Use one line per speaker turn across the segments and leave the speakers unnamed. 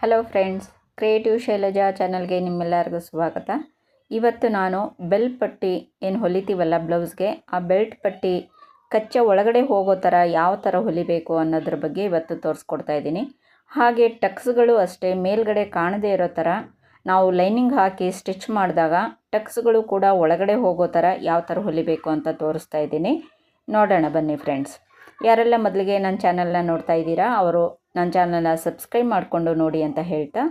Hello friends creative Shailaja ಚಾನಲ್ಗೆ ನಿಮ್ಮೆಲ್ಲರಿಗೂ ಸ್ವಾಗತ. ಇವತ್ತು ನಾನು ಬೆಲ್ ಪಟ್ಟಿ, ಏನು ಹೊಲಿತೀವಲ್ಲ ಬ್ಲೌಸ್ಗೆ ಆ ಬೆಲ್ಟ್ ಪಟ್ಟಿ ಕಚ್ಚಾ ಒಳಗಡೆ ಹೋಗೋ ಥರ ಯಾವ ಥರ ಹೊಲಿಬೇಕು ಅನ್ನೋದ್ರ ಬಗ್ಗೆ ಇವತ್ತು ತೋರಿಸ್ಕೊಡ್ತಾ ಇದ್ದೀನಿ. ಹಾಗೆ ಟಕ್ಸ್ಗಳು ಅಷ್ಟೇ, ಮೇಲ್ಗಡೆ ಕಾಣದೇ ಇರೋ ಥರ ನಾವು ಲೈನಿಂಗ್ ಹಾಕಿ ಸ್ಟಿಚ್ ಮಾಡಿದಾಗ ಟಕ್ಸ್ಗಳು ಕೂಡ ಒಳಗಡೆ ಹೋಗೋ ಥರ ಯಾವ ಥರ ಹೊಲಿಬೇಕು ಅಂತ ತೋರಿಸ್ತಾ ಇದ್ದೀನಿ. ನೋಡೋಣ ಬನ್ನಿ ಫ್ರೆಂಡ್ಸ್ ಯಾರೆಲ್ಲ ಮೊದಲಿಗೆ ನನ್ನ ಚಾನಲ್ನ ನೋಡ್ತಾ ಇದ್ದೀರಾ, ಅವರು ನನ್ನ ಚಾನಲ್ನ ಸಬ್ಸ್ಕ್ರೈಬ್ ಮಾಡಿಕೊಂಡು ನೋಡಿ ಅಂತ ಹೇಳ್ತಾ,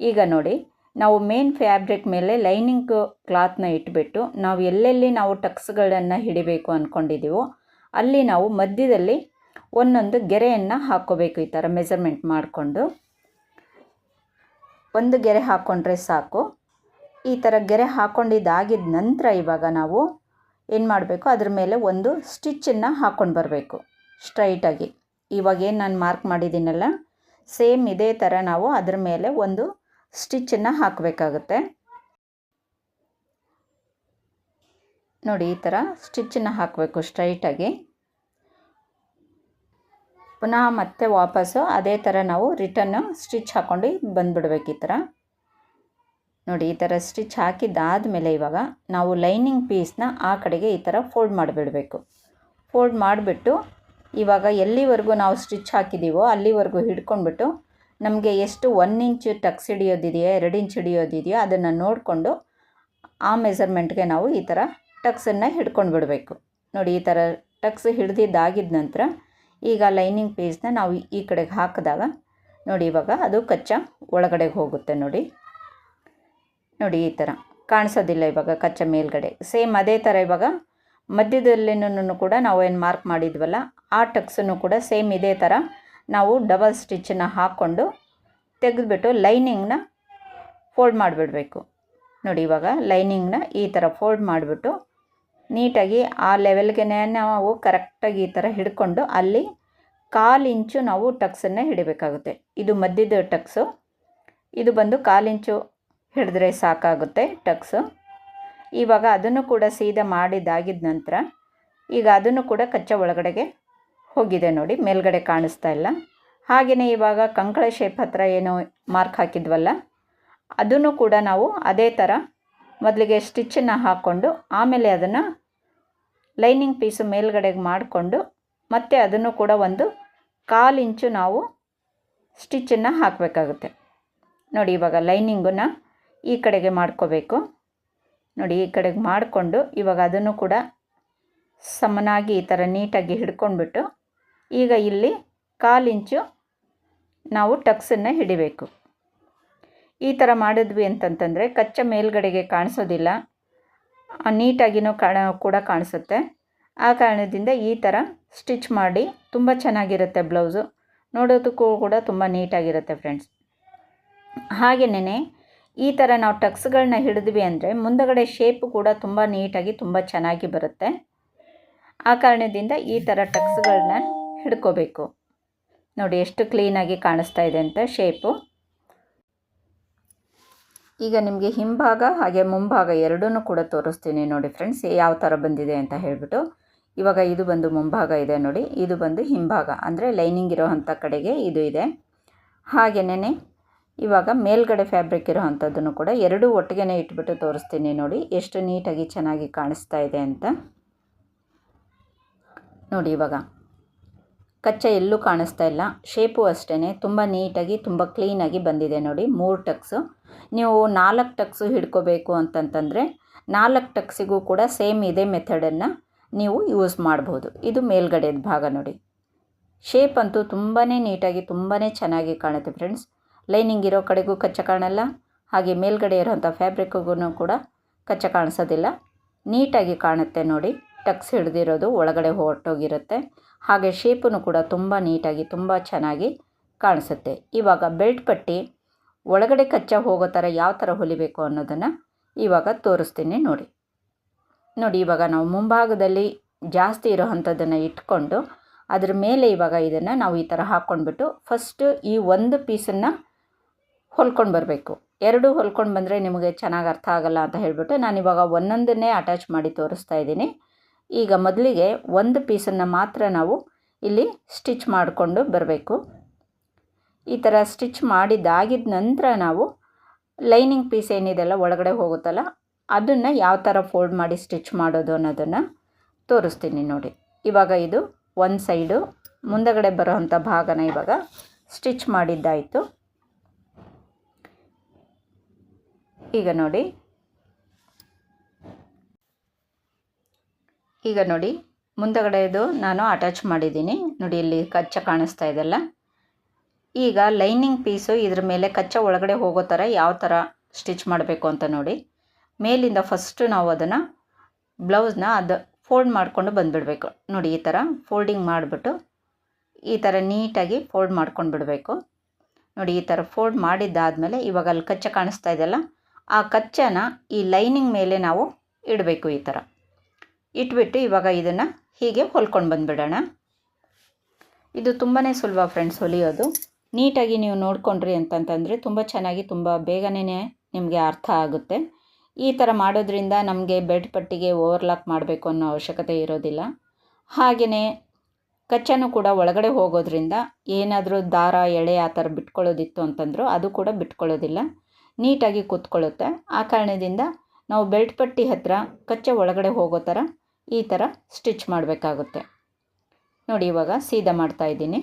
ಈಗ ನೋಡಿ, ನಾವು ಮೇನ್ ಫ್ಯಾಬ್ರಿಕ್ ಮೇಲೆ ಲೈನಿಂಗ್ ಕ್ಲಾತ್ನ ಇಟ್ಬಿಟ್ಟು, ನಾವು ಎಲ್ಲೆಲ್ಲಿ ನಾವು ಟಕ್ಸ್ಗಳನ್ನು ಹಿಡಿಬೇಕು ಅಂದ್ಕೊಂಡಿದ್ದೀವೋ ಅಲ್ಲಿ ನಾವು ಮಧ್ಯದಲ್ಲಿ ಒಂದೊಂದು ಗೆರೆಯನ್ನು ಹಾಕ್ಕೋಬೇಕು ಈ ಥರ ಮೆಸರ್ಮೆಂಟ್ ಮಾಡಿಕೊಂಡು. ಒಂದು ಗೆರೆ ಹಾಕ್ಕೊಂಡ್ರೆ ಸಾಕು. ಈ ಥರ ಗೆರೆ ಹಾಕ್ಕೊಂಡಿದ್ದಾಗಿದ್ದ ನಂತರ ಇವಾಗ ನಾವು ಏನು ಮಾಡಬೇಕು? ಅದ್ರ ಮೇಲೆ ಒಂದು ಸ್ಟಿಚ್ಚನ್ನು ಹಾಕ್ಕೊಂಡು ಬರಬೇಕು. ಸ್ಟ್ರೈಟಾಗಿ ಇವಾಗೇನು ನಾನು ಮಾರ್ಕ್ ಮಾಡಿದ್ದೀನಲ್ಲ ಸೇಮ್ ಇದೇ ಥರ ನಾವು ಅದ್ರ ಮೇಲೆ ಒಂದು ಸ್ಟಿಚ್ಚನ್ನು ಹಾಕಬೇಕಾಗುತ್ತೆ. ನೋಡಿ, ಈ ಥರ ಸ್ಟಿಚ್ಚನ್ನು ಹಾಕಬೇಕು ಸ್ಟ್ರೈಟಾಗಿ ಪುನಃ ಮತ್ತೆ ವಾಪಸ್ಸು ಅದೇ ಥರ ನಾವು ರಿಟರ್ನು ಸ್ಟಿಚ್ ಹಾಕ್ಕೊಂಡು ಬಂದುಬಿಡ್ಬೇಕು ಈ ಥರ ನೋಡಿ, ಈ ಥರ ಸ್ಟಿಚ್ ಹಾಕಿದ್ದಾದಮೇಲೆ ಇವಾಗ ನಾವು ಲೈನಿಂಗ್ ಪೀಸ್ನ ಆ ಕಡೆಗೆ ಈ ಥರ ಫೋಲ್ಡ್ ಮಾಡಿಬಿಡಬೇಕು. ಫೋಲ್ಡ್ ಮಾಡಿಬಿಟ್ಟು ಇವಾಗ ಎಲ್ಲಿವರೆಗೂ ನಾವು ಸ್ಟಿಚ್ ಹಾಕಿದ್ದೀವೋ ಅಲ್ಲಿವರೆಗೂ ಹಿಡ್ಕೊಂಡ್ಬಿಟ್ಟು ನಮಗೆ ಎಷ್ಟು ಒನ್ ಇಂಚ್ ಟಕ್ಸ್ ಹಿಡಿಯೋದಿದೆಯೋ, ಎರಡು ಇಂಚ್ ಹಿಡಿಯೋದಿದೆಯೋ ಅದನ್ನು ನೋಡಿಕೊಂಡು ಆ ಮೆಸರ್ಮೆಂಟ್ಗೆ ನಾವು ಈ ಥರ ಟಕ್ಸನ್ನು ಹಿಡ್ಕೊಂಡು ಬಿಡಬೇಕು ನೋಡಿ, ಈ ಥರ ಟಕ್ಸ್ ಹಿಡ್ದಿದ್ದಾಗಿದ್ದ ನಂತರ ಈಗ ಲೈನಿಂಗ್ ಪೀಸ್ನ ನಾವು ಈ ಕಡೆಗೆ ಹಾಕಿದಾಗ ನೋಡಿ, ಇವಾಗ ಅದು ಕಚ್ಚಾ ಒಳಗಡೆಗೆ ಹೋಗುತ್ತೆ ನೋಡಿ. ನೋಡಿ, ಈ ಥರ. ಕಾಣಿಸೋದಿಲ್ಲ ಇವಾಗ ಕಚ್ಚಾ ಮೇಲ್ಗಡೆ. ಸೇಮ್ ಅದೇ ಥರ ಇವಾಗ ಮಧ್ಯದಲ್ಲಿನೂ ಕೂಡ ನಾವು ಏನು ಮಾರ್ಕ್ ಮಾಡಿದ್ವಲ್ಲ, ಆ ಟಕ್ಸನ್ನು ಕೂಡ ಸೇಮ್ ಇದೇ ಥರ ನಾವು ಡಬಲ್ ಸ್ಟಿಚ್ಚನ್ನು ಹಾಕ್ಕೊಂಡು ತೆಗೆದುಬಿಟ್ಟು ಲೈನಿಂಗ್ನ ಫೋಲ್ಡ್ ಮಾಡಿಬಿಡಬೇಕು. ನೋಡಿ, ಇವಾಗ ಲೈನಿಂಗ್ನ ಈ ಥರ ಫೋಲ್ಡ್ ಮಾಡಿಬಿಟ್ಟು ನೀಟಾಗಿ ಆ ಲೆವೆಲ್ಗೆ ನಾವು ಕರೆಕ್ಟಾಗಿ ಈ ಥರ ಹಿಡ್ಕೊಂಡು ಅಲ್ಲಿ ಕಾಲು ಇಂಚು ನಾವು ಟಕ್ಸನ್ನೇ ಹಿಡಿಬೇಕಾಗುತ್ತೆ. ಇದು ಮಧ್ಯದ ಟಕ್ಸು. ಇದು ಬಂದು ಕಾಲಿಂಚು ಹಿಡಿದ್ರೆ ಸಾಕಾಗುತ್ತೆ ಟಕ್ಸು. ಇವಾಗ ಅದನ್ನು ಕೂಡ ಸೀದಾ ಮಾಡಿದ್ದಾಗಿದ ನಂತರ ಈಗ ಅದನ್ನು ಕೂಡ ಕಚ್ಚಾ ಒಳಗಡೆಗೆ ಹೋಗಿದೆ ನೋಡಿ, ಮೇಲ್ಗಡೆ ಕಾಣಿಸ್ತಾ ಇಲ್ಲ. ಹಾಗೆಯೇ ಇವಾಗ ಕಂಕಳ ಶೇಪ್ ಹತ್ರ ಏನು ಮಾರ್ಕ್ ಹಾಕಿದ್ವಲ್ಲ, ಅದನ್ನು ಕೂಡ ನಾವು ಅದೇ ಥರ ಮೊದಲಿಗೆ ಸ್ಟಿಚ್ಚನ್ನು ಹಾಕ್ಕೊಂಡು ಆಮೇಲೆ ಅದನ್ನು ಲೈನಿಂಗ್ ಪೀಸು ಮೇಲ್ಗಡೆಗೆ ಮಾಡಿಕೊಂಡು ಮತ್ತೆ ಅದನ್ನು ಕೂಡ ಒಂದು ಕಾಲು ಇಂಚು ನಾವು ಸ್ಟಿಚ್ಚನ್ನು ಹಾಕಬೇಕಾಗುತ್ತೆ. ನೋಡಿ ಇವಾಗ ಲೈನಿಂಗನ್ನು ಈ ಕಡೆಗೆ ಮಾಡ್ಕೋಬೇಕು. ನೋಡಿ, ಈ ಕಡೆಗೆ ಮಾಡಿಕೊಂಡು ಇವಾಗ ಅದನ್ನು ಕೂಡ ಸಮನಾಗಿ ಈ ಥರ ನೀಟಾಗಿ ಹಿಡ್ಕೊಂಡ್ಬಿಟ್ಟು ಈಗ ಇಲ್ಲಿ ಕಾಲು ಇಂಚು ನಾವು ಟಕ್ಸನ್ನು ಹಿಡಿಬೇಕು. ಈ ಥರ ಮಾಡಿದ್ವಿ ಅಂತಂತಂದರೆ ಕಚ್ಚ ಮೇಲ್ಗಡೆಗೆ ಕಾಣಿಸೋದಿಲ್ಲ. ನೀಟಾಗಿನೂ ಕಾಣ ಕೂಡ ಕಾಣಿಸುತ್ತೆ. ಆ ಕಾರಣದಿಂದ ಈ ಥರ ಸ್ಟಿಚ್ ಮಾಡಿ ತುಂಬ ಚೆನ್ನಾಗಿರುತ್ತೆ ಬ್ಲೌಸು. ನೋಡೋದಕ್ಕೂ ಕೂಡ ತುಂಬ ನೀಟಾಗಿರುತ್ತೆ ಫ್ರೆಂಡ್ಸ್. ಹಾಗೆಯೇ ಈ ಥರ ನಾವು ಟಕ್ಸ್ಗಳನ್ನ ಹಿಡಿದ್ವಿ ಅಂದರೆ ಮುಂದಗಡೆ ಶೇಪ್ ಕೂಡ ತುಂಬ ನೀಟಾಗಿ ತುಂಬ ಚೆನ್ನಾಗಿ ಬರುತ್ತೆ. ಆ ಕಾರಣದಿಂದ ಈ ಥರ ಟಕ್ಸ್ಗಳನ್ನ ಹಿಡ್ಕೋಬೇಕು. ನೋಡಿ ಎಷ್ಟು ಕ್ಲೀನಾಗಿ ಕಾಣಿಸ್ತಾ ಇದೆ ಅಂತ ಶೇಪು ಈಗ ನಿಮಗೆ ಹಿಂಭಾಗ ಹಾಗೆ ಮುಂಭಾಗ ಎರಡೂ ಕೂಡ ತೋರಿಸ್ತೀನಿ ನೋಡಿ ಫ್ರೆಂಡ್ಸ್ ಯಾವ ಥರ ಬಂದಿದೆ ಅಂತ ಹೇಳಿಬಿಟ್ಟು. ಇವಾಗ ಇದು ಬಂದು ಮುಂಭಾಗ ಇದೆ ನೋಡಿ, ಇದು ಬಂದು ಹಿಂಭಾಗ. ಅಂದರೆ ಲೈನಿಂಗ್ ಇರೋ ಕಡೆಗೆ ಇದು ಇದೆ. ಹಾಗೆಯೇ ಇವಾಗ ಮೇಲ್ಗಡೆ ಫ್ಯಾಬ್ರಿಕ್ ಇರೋ ಅಂಥದ್ದನ್ನು ಕೂಡ ಎರಡೂ ಒಟ್ಟಿಗೆ ಇಟ್ಬಿಟ್ಟು ತೋರಿಸ್ತೀನಿ ನೋಡಿ. ಎಷ್ಟು ನೀಟಾಗಿ ಚೆನ್ನಾಗಿ ಕಾಣಿಸ್ತಾ ಇದೆ ಅಂತ. ನೋಡಿ ಇವಾಗ. ಕಚ್ಚಾ ಎಲ್ಲೂ ಕಾಣಿಸ್ತಾ ಇಲ್ಲ. ಶೇಪು ಅಷ್ಟೇ ತುಂಬ ನೀಟಾಗಿ, ತುಂಬ ಕ್ಲೀನಾಗಿ ಬಂದಿದೆ ನೋಡಿ. ಮೂರು ಟಕ್ಸು ನೀವು ನಾಲ್ಕು ಟಕ್ಸು ಹಿಡ್ಕೋಬೇಕು ಅಂತಂತಂದರೆ ನಾಲ್ಕು ಟಕ್ಸಿಗೂ ಕೂಡ ಸೇಮ್ ಇದೇ ಮೆಥಡನ್ನು ನೀವು ಯೂಸ್ ಮಾಡ್ಬೋದು. ಇದು ಮೇಲ್ಗಡೆದ ಭಾಗ ನೋಡಿ. ಶೇಪ್ ಅಂತೂ ತುಂಬಾ ನೀಟಾಗಿ ತುಂಬಾ ಚೆನ್ನಾಗಿ ಕಾಣುತ್ತೆ ಫ್ರೆಂಡ್ಸ್ ಲೈನಿಂಗ್ ಇರೋ ಕಡೆಗೂ ಕಚ್ಚ ಕಾಣಲ್ಲ, ಹಾಗೆ ಮೇಲ್ಗಡೆ ಇರೋಂಥ ಫ್ಯಾಬ್ರಿಕ್ಗೂ ಕೂಡ ಕಚ್ಚ ಕಾಣಿಸೋದಿಲ್ಲ. ನೀಟಾಗಿ ಕಾಣುತ್ತೆ ನೋಡಿ, ಟಕ್ಸ್ ಹಿಡಿದಿರೋದು ಒಳಗಡೆ ಹೊರಟೋಗಿರುತ್ತೆ. ಹಾಗೆ ಶೇಪನ್ನು ಕೂಡ ತುಂಬ ನೀಟಾಗಿ, ತುಂಬ ಚೆನ್ನಾಗಿ ಕಾಣಿಸುತ್ತೆ. ಇವಾಗ ಬೆಲ್ಟ್ ಪಟ್ಟಿ ಒಳಗಡೆ ಕಚ್ಚ ಹೋಗೋ ಥರ ಯಾವ ಥರ ಹೊಲಿಬೇಕು ಅನ್ನೋದನ್ನು ಇವಾಗ ತೋರಿಸ್ತೀನಿ ನೋಡಿ. ನೋಡಿ, ಇವಾಗ ನಾವು ಮುಂಭಾಗದಲ್ಲಿ ಜಾಸ್ತಿ ಇರೋ ಅಂಥದ್ದನ್ನು ಇಟ್ಕೊಂಡು ಅದ್ರ ಮೇಲೆ ಇವಾಗ ಇದನ್ನು ನಾವು ಈ ಥರ ಹಾಕ್ಕೊಂಡ್ಬಿಟ್ಟು ಫಸ್ಟು ಈ ಒಂದು ಪೀಸನ್ನು ಹೊಲ್ಕೊಂಡು ಬರಬೇಕು. ಎರಡು ಹೊಲ್ಕೊಂಡು ಬಂದರೆ ನಿಮಗೆ ಚೆನ್ನಾಗಿ ಅರ್ಥ ಆಗಲ್ಲ ಅಂತ ಹೇಳಿಬಿಟ್ಟು ನಾನು ಇವಾಗ ಒಂದೊಂದನ್ನೇ ಅಟ್ಯಾಚ್ ಮಾಡಿ ತೋರಿಸ್ತಾ ಇದ್ದೀನಿ. ಈಗ ಮೊದಲಿಗೆ ಒಂದು ಪೀಸನ್ನು ಮಾತ್ರ ನಾವು ಇಲ್ಲಿ ಸ್ಟಿಚ್ ಮಾಡಿಕೊಂಡು ಬರಬೇಕು. ಈ ಥರ ಸ್ಟಿಚ್ ಮಾಡಿದ್ದಾಗಿದ ನಂತರ ನಾವು ಲೈನಿಂಗ್ ಪೀಸ್ ಏನಿದೆಲ್ಲ ಒಳಗಡೆ ಹೋಗುತ್ತಲ್ಲ, ಅದನ್ನು ಯಾವ ಥರ ಫೋಲ್ಡ್ ಮಾಡಿ ಸ್ಟಿಚ್ ಮಾಡೋದು ಅನ್ನೋದನ್ನು ತೋರಿಸ್ತೀನಿ ನೋಡಿ. ಇವಾಗ ಇದು ಒಂದು ಸೈಡು ಮುಂದಗಡೆ ಬರೋವಂಥ ಭಾಗನ ಇವಾಗ ಸ್ಟಿಚ್ ಮಾಡಿದ್ದಾಯಿತು. ಈಗ ನೋಡಿ. ಈಗ ನೋಡಿ, ಮುಂದಗಡೆದು ನಾನು ಅಟ್ಯಾಚ್ ಮಾಡಿದ್ದೀನಿ. ನೋಡಿ, ಇಲ್ಲಿ ಕಚ್ಚ ಕಾಣಿಸ್ತಾ ಇದೆಲ್ಲ. ಈಗ ಲೈನಿಂಗ್ ಪೀಸು ಇದ್ರ ಮೇಲೆ ಕಚ್ಚ ಒಳಗಡೆ ಹೋಗೋ ಥರ ಯಾವ ಥರ ಸ್ಟಿಚ್ ಮಾಡಬೇಕು ಅಂತ ನೋಡಿ. ಮೇಲಿಂದ ಫಸ್ಟು ನಾವು ಅದನ್ನು ಬ್ಲೌಸ್ನ ಅದು ಫೋಲ್ಡ್ ಮಾಡಿಕೊಂಡು ಬಂದುಬಿಡಬೇಕು. ನೋಡಿ, ಈ ಥರ ಫೋಲ್ಡಿಂಗ್ ಮಾಡಿಬಿಟ್ಟು ಈ ಥರ ನೀಟಾಗಿ ಫೋಲ್ಡ್ ಮಾಡ್ಕೊಂಡು ಬಿಡಬೇಕು ನೋಡಿ, ಈ ಥರ ಫೋಲ್ಡ್ ಮಾಡಿದ್ದಾದಮೇಲೆ ಇವಾಗ ಅಲ್ಲಿ ಕಚ್ಚ ಕಾಣಿಸ್ತಾ ಇದೆಯಲ್ಲ ಆ ಕಚ್ಚನ ಈ ಲೈನಿಂಗ್ ಮೇಲೆ ನಾವು ಇಡಬೇಕು ಈ ಥರ. ಇಟ್ಬಿಟ್ಟು ಇವಾಗ ಇದನ್ನು ಹೀಗೆ ಹೊಲ್ಕೊಂಡು ಬಂದುಬಿಡೋಣ. ಇದು ತುಂಬಾ ಸುಲಭ ಫ್ರೆಂಡ್ಸ್ ಹೊಲಿಯೋದು. ನೀಟಾಗಿ ನೀವು ನೋಡ್ಕೊಂಡ್ರಿ ಅಂತಂತಂದರೆ ತುಂಬ ಚೆನ್ನಾಗಿ ತುಂಬ ಬೇಗನೆ ನಿಮಗೆ ಅರ್ಥ ಆಗುತ್ತೆ. ಈ ಥರ ಮಾಡೋದ್ರಿಂದ ನಮಗೆ ಬೆಡ್ ಪಟ್ಟಿಗೆ ಓವರ್ಲಾಕ್ ಮಾಡಬೇಕು ಅನ್ನೋ ಅವಶ್ಯಕತೆ ಇರೋದಿಲ್ಲ. ಹಾಗೆಯೇ ಕಚ್ಚನೂ ಕೂಡ ಒಳಗಡೆ ಹೋಗೋದ್ರಿಂದ ಏನಾದರೂ ದಾರ, ಎಳೆ ಆ ಥರ ಬಿಟ್ಕೊಳ್ಳೋದಿತ್ತು ಅಂತಂದರೂ ಅದು ಕೂಡ ಬಿಟ್ಕೊಳ್ಳೋದಿಲ್ಲ. ನೀಟಾಗಿ ಕೂತ್ಕೊಳ್ಳುತ್ತೆ. ಆ ಕಾರಣದಿಂದ ನಾವು ಬೆಲ್ಟ್ ಪಟ್ಟಿ ಹತ್ತಿರ ಕಚ್ಚೆ ಒಳಗಡೆ ಹೋಗೋ ಥರ ಈ ಥರ ಸ್ಟಿಚ್ ಮಾಡಬೇಕಾಗುತ್ತೆ. ನೋಡಿ, ಇವಾಗ ಸೀದಾ ಮಾಡ್ತಾಯಿದ್ದೀನಿ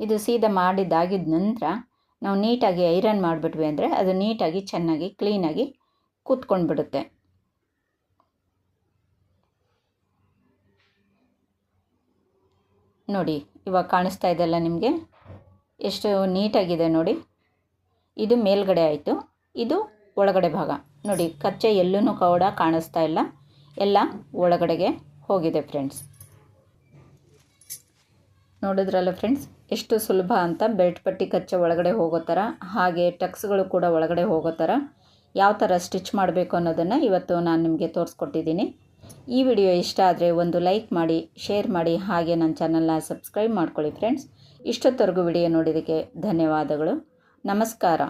ಇದು ಸೀದಾ ಮಾಡಿದ್ದಾಗಿದ ನಂತರ ನಾವು ನೀಟಾಗಿ ಐರನ್ ಮಾಡಿಬಿಟ್ವಿ ಅಂದರೆ ಅದು ನೀಟಾಗಿ ಚೆನ್ನಾಗಿ, ಕ್ಲೀನಾಗಿ ಕೂತ್ಕೊಂಡು ಬಿಡುತ್ತೆ ನೋಡಿ, ಇವಾಗ ಕಾಣಿಸ್ತಾ ಇದೆಲ್ಲ ನಿಮಗೆ? ಎಷ್ಟು ನೀಟಾಗಿದೆ ನೋಡಿ. ಇದು ಮೇಲ್ಗಡೆ ಆಯಿತು. ಇದು ಒಳಗಡೆ ಭಾಗ. ನೋಡಿ, ಕಚ್ಚೆ ಎಲ್ಲೂ ಕೂಡ ಕಾಣಿಸ್ತಾ ಇಲ್ಲ. ಎಲ್ಲ ಒಳಗಡೆಗೆ ಹೋಗಿದೆ ಫ್ರೆಂಡ್ಸ್ ನೋಡಿದ್ರಲ್ಲ ಫ್ರೆಂಡ್ಸ್ ಎಷ್ಟು ಸುಲಭ ಅಂತ ಬೆಲ್ಟ್ ಪಟ್ಟಿ ಕಚ್ಚೆ ಒಳಗಡೆ ಹೋಗೋ ಥರ ಹಾಗೆ ಟಕ್ಸ್ಗಳು ಕೂಡ ಒಳಗಡೆ ಹೋಗೋ ಥರ ಯಾವ ಥರ ಸ್ಟಿಚ್ ಮಾಡಬೇಕು ಅನ್ನೋದನ್ನು ಇವತ್ತು ನಾನು ನಿಮಗೆ ತೋರಿಸ್ಕೊಟ್ಟಿದ್ದೀನಿ. ಈ ವಿಡಿಯೋ ಇಷ್ಟ ಆದರೆ ಒಂದು ಲೈಕ್ ಮಾಡಿ ಶೇರ್ ಮಾಡಿ, ಹಾಗೆ ನನ್ನ ಚಾನಲ್ನ ಸಬ್ಸ್ಕ್ರೈಬ್ ಮಾಡ್ಕೊಳ್ಳಿ ಫ್ರೆಂಡ್ಸ್ ಇಷ್ಟೊತ್ತವರೆಗೂ ವಿಡಿಯೋ ನೋಡಿದ್ದಕ್ಕೆ ಧನ್ಯವಾದಗಳು. ನಮಸ್ಕಾರ